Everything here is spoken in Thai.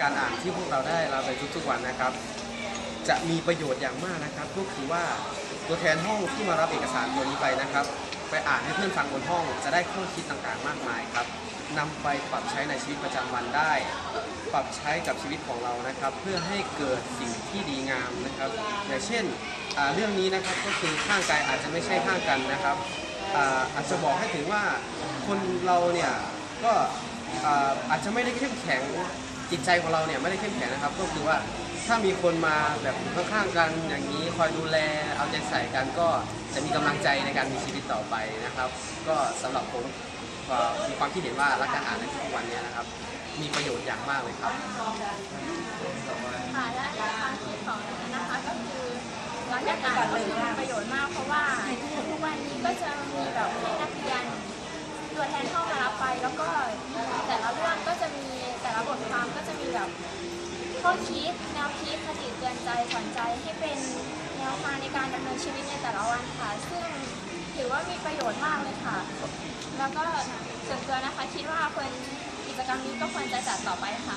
การอ่านที่พวกเราได้รับในทุกๆวันนะครับ จะมีประโยชน์อย่างมากนะครับก็คือว่าตัวแทนห้องที่มารับเอกสารตัวนี้ไปนะครับ ไปอ่านให้เพื่อนฟังบนห้อง จะได้ข้อคิดต่างๆ มากมายครับนำไปปรับใช้ในชีวิตประจำวันได้ ปรับใช้กับชีวิตของเรานะครับ เพื่อให้เกิดสิ่งที่ดีงามนะครับ อย่างเช่นอ่าเรื่องนี้นะครับก็คือข้างกายอาจจะไม่ใช่ข้างกันนะครับอ่าอาจจะบอกให้ถึงว่าคนเราเนี่ยก็อาอาจจะไม่ได้เข้มแข็ง จิตใจของเราเนี่ยไม่ได้เข้มแข็งนะครับ ก็คือว่าถ้ามีคนมาแบบคู่ข้างๆกันอย่างนี้คอยดูแลเอาใจใส่กันก็จะมีกำลังใจในการมีชีวิตต่อไปนะครับ ก็สำหรับผมมีความคิดเห็นว่ารักการอ่านในทุกวันนี้นะครับ มีประโยชน์อย่างมากเลยครับค่ะและความคิดของนันนะคะก็คือรักการอ่านก็คือมีประโยชน์มากเพราะว่าทุกวันนี้ก็จะมีแบบให้นักเรียนตัวแทนเข้ามารับไปแล้วก็แต่ละเรื่องก็จะมีแต่ ก็จะมีแบบข้อคิดแนวคิดคติเตือนใจสอนใจให้เป็นแนวทางในการดำเนินชีวิตในแต่ละวันค่ะ ซึ่งถือว่ามีประโยชน์มากเลยค่ะ แล้วก็ส่วนตัวนะคะคิดว่าควรกิจกรรมนี้ก็ควรจะจัดต่อไปค่ะ